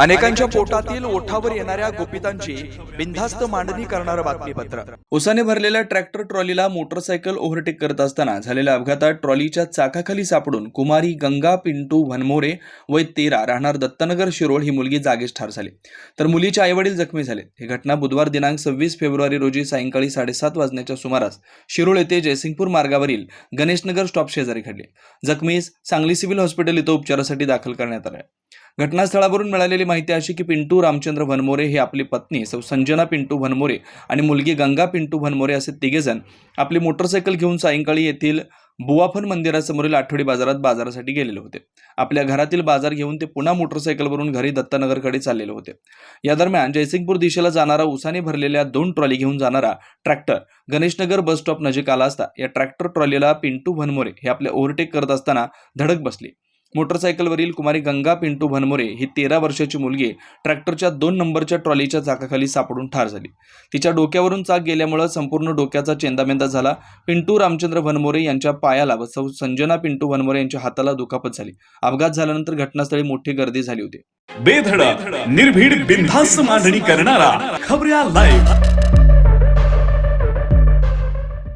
अनेकांच्या पोटातील ओठावर येणाऱ्या गोपितांची बिनधास्त मांडणी करणारं बातमीपत्र. उसाने भरलेल्या ट्रॅक्टर ट्रॉलीला मोटरसायकल ओव्हरटेक करत असताना झालेल्या अपघातात ट्रॉलीच्या चाकाखाली सापडून कुमारी गंगा पिंटू भनमोरे वय तेरा राहणार दत्तनगर शिरोळ ही मुलगी जागीच ठार झाली. तर मुलीचे आईवडील जखमी झाले. ही घटना बुधवार दिनांक सव्वीस फेब्रुवारी रोजी सायंकाळी साडेसात वाजण्याच्या सुमारास शिरोळ येथे जयसिंगपूर मार्गावरील गणेशनगर स्टॉप शेजारी घडली. जखमीस सांगली सिव्हिल हॉस्पिटल इथं उपचारासाठी दाखल करण्यात आलं. घटनास्थळावरून मिळालेली माहिती अशी की पिंटू रामचंद्र भनमोरे हे आपली पत्नी सौ संजना पिंटू भनमोरे आणि मुलगी गंगा पिंटू भनमोरे असे तिघेजण आपली मोटरसायकल घेऊन सायंकाळी येथील बुवाफन मंदिरासमोरील आठवडी बाजारात बाजारासाठी गेलेले होते. आपल्या घरातील बाजार घेऊन ते पुन्हा मोटरसायकलवरून घरी दत्तनगरकडे चाललेले होते. या दरम्यान जयसिंगपूर दिशेला जाणारा उसाने भरलेल्या दोन ट्रॉली घेऊन जाणारा ट्रॅक्टर गणेशनगर बस स्टॉप नजीक आला असता या ट्रॅक्टर ट्रॉलीला पिंटू भनमोरे हे आपले ओव्हरटेक करत असताना धडक बसली. मोटरसायकलवरील कुमारी गंगा पिंटू भनमोरे ही तेरा वर्षाची मुलगी ट्रॅक्टरच्या दोन नंबरच्या ट्रॉलीच्या चाकाखाली सापडून ठार झाली. तिच्या डोक्यावरून चाक गेल्यामुळे संपूर्ण डोक्याचा चेंदामेंदा झाला. पिंटू रामचंद्र भनमोरे यांच्या पायाला व सौ संजना पिंटू भनमोरे यांच्या हाताला दुखापत झाली. अपघात झाल्यानंतर घटनास्थळी मोठी गर्दी झाली होती. बेधडा निर्भीड बिनधास्त मांडणी करणारा खबऱ्या लाईव्ह